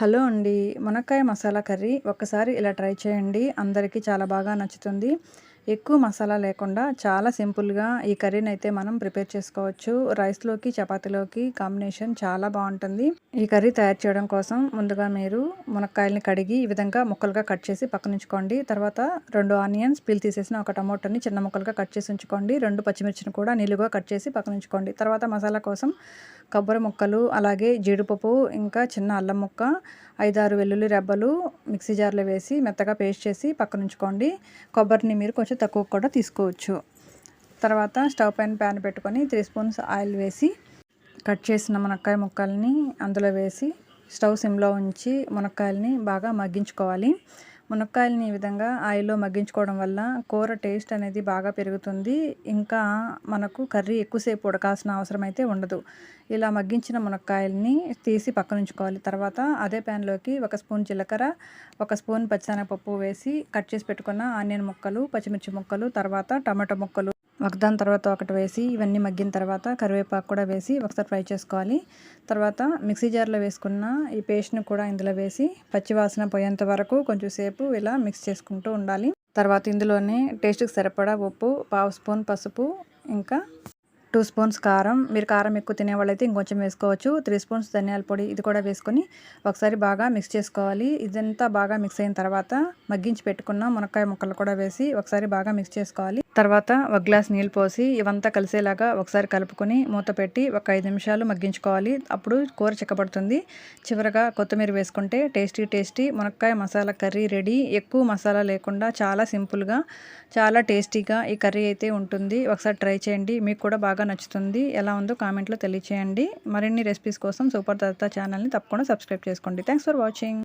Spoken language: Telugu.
హలో అండి. మునక్కాయ మసాలా కర్రీ ఒక్కసారి ఇలా ట్రై చేయండి. అందరికీ చాలా బాగా నచ్చుతుంది. ఎక్కువ మసాలా లేకుండా చాలా సింపుల్గా ఈ కర్రీని అయితే మనం ప్రిపేర్ చేసుకోవచ్చు. రైస్లోకి చపాతీలోకి కాంబినేషన్ చాలా బాగుంటుంది. ఈ కర్రీ తయారు చేయడం కోసం ముందుగా మీరు మునక్కాయలని కడిగి ఈ విధంగా ముక్కలుగా కట్ చేసి పక్కన ఉంచుకోండి. తర్వాత రెండు ఆనియన్స్ పీల్ తీసేసిన ఒక టమోటాని చిన్న ముక్కలుగా కట్ చేసి ఉంచుకోండి. రెండు పచ్చిమిర్చిని కూడా నిలుగా కట్ చేసి పక్కన ఉంచుకోండి. తర్వాత మసాలా కోసం కొబ్బరి ముక్కలు అలాగే జీడిపప్పు ఇంకా చిన్న అల్లం ముక్క ఐదారు వెల్లుల్లి రెబ్బలు మిక్సీ జార్లో వేసి మెత్తగా పేస్ట్ చేసి పక్కన ఉంచుకోండి. కొబ్బరిని మీరు కొంచెం తక్కువ కూడా తీసుకోవచ్చు. తర్వాత స్టవ్ పైన ప్యాన్ పెట్టుకొని త్రీ స్పూన్స్ ఆయిల్ వేసి కట్ చేసిన మునక్కాయ ముక్కల్ని అందులో వేసి స్టవ్ సిమ్లో ఉంచి మునక్కాయలని బాగా మగ్గించుకోవాలి. మునక్కాయలని ఈ విధంగా ఆయిల్లో మగ్గించుకోవడం వల్ల కూర టేస్ట్ అనేది బాగా పెరుగుతుంది. ఇంకా మనకు కర్రీ ఎక్కువసేపు ఉడకాల్సిన అవసరం అయితే ఉండదు. ఇలా మగ్గించిన మునక్కాయలని తీసి పక్కన ఉంచుకోవాలి తర్వాత అదే ప్యాన్లోకి ఒక స్పూన్ జీలకర్ర ఒక స్పూన్ పచ్చిశనగపప్పు వేసి కట్ చేసి పెట్టుకున్న ఆనియన్ ముక్కలు పచ్చిమిర్చి ముక్కలు తర్వాత టమాటో ముక్కలు ఒకదాని తర్వాత ఒకటి వేసి ఇవన్నీ మగ్గిన తర్వాత కరివేపాకు కూడా వేసి ఒకసారి ఫ్రై చేసుకోవాలి. తర్వాత మిక్సీ జార్లో వేసుకున్న ఈ పేస్ట్ని కూడా ఇందులో వేసి పచ్చివాసన పోయేంత వరకు కొంచెం సేపు ఇలా మిక్స్ చేసుకుంటూ ఉండాలి. తర్వాత ఇందులోనే టేస్ట్కి సరిపడా ఉప్పు పావు స్పూన్ పసుపు ఇంకా టూ స్పూన్స్ కారం. మీరు కారం ఎక్కువ తినేవాళ్ళైతే ఇంకొంచెం వేసుకోవచ్చు. త్రీ స్పూన్స్ ధనియాల పొడి ఇది కూడా వేసుకొని ఒకసారి బాగా మిక్స్ చేసుకోవాలి. ఇదంతా బాగా మిక్స్ అయిన తర్వాత మగ్గించి పెట్టుకున్న మునక్కాయ ముక్కలు కూడా వేసి ఒకసారి బాగా మిక్స్ చేసుకోవాలి. తర్వాత ఒక గ్లాస్ నీళ్ళు పోసి ఇవంతా కలిసేలాగా ఒకసారి కలుపుకొని మూత పెట్టి ఒక ఐదు నిమిషాలు మగ్గించుకోవాలి. అప్పుడు కూర చిక్కబడుతుంది. చివరగా కొత్తిమీర వేసుకుంటే టేస్టీ టేస్టీ మునక్కాయ మసాలా కర్రీ రెడీ. ఎక్కువ మసాలా లేకుండా చాలా సింపుల్గా చాలా టేస్టీగా ఈ కర్రీ అయితే ఉంటుంది. ఒకసారి ట్రై చేయండి. మీకు కూడా బాగా బాగా నచ్చుతుంది. ఎలా ఉందో కామెంట్లో తెలియచేయండి. మరిన్ని రెసిపీస్ కోసం సూపర్ దత్తా ఛానల్ని తప్పకుండా సబ్స్క్రైబ్ చేసుకోండి. Thanks for watching